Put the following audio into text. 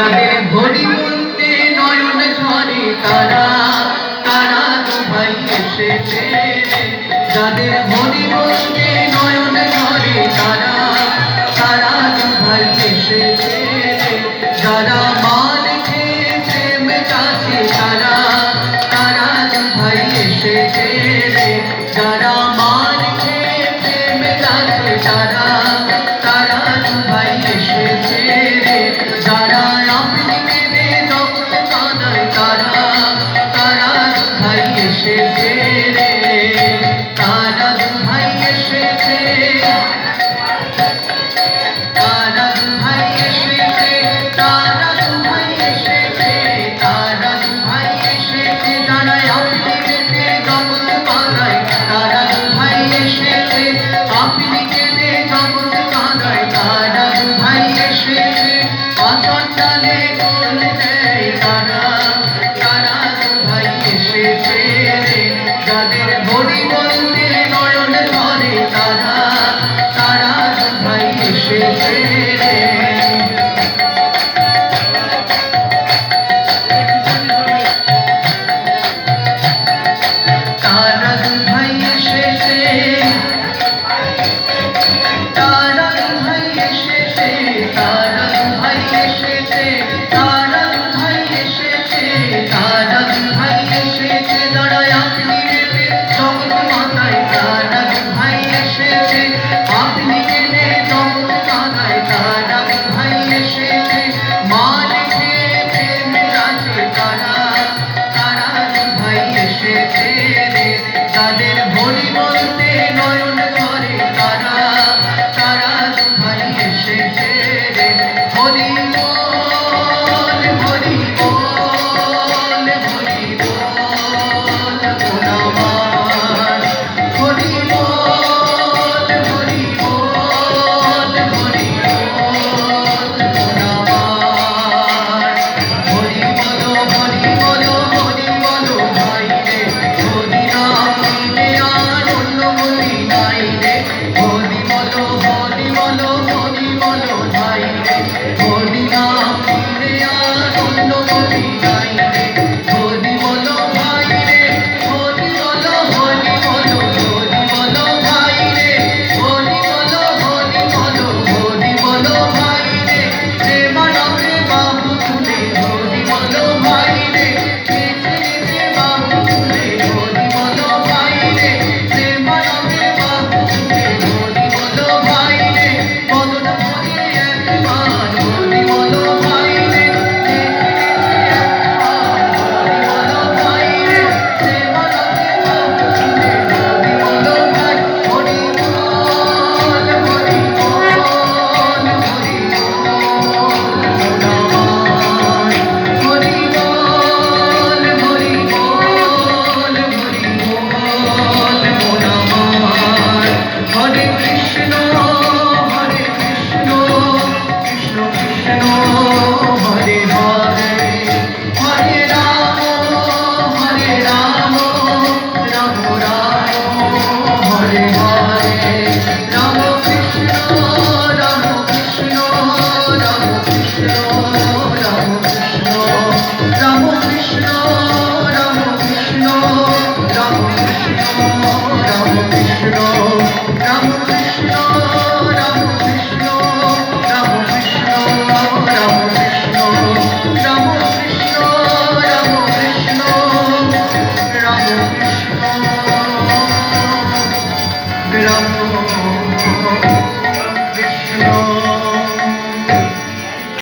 যাদের ঘড়ি বলতে নয়ন ঝরে তারা তারা তো ভাই এসেছে। যাদের বলতে নয়ন তাদের বড়ি বলবে তাদের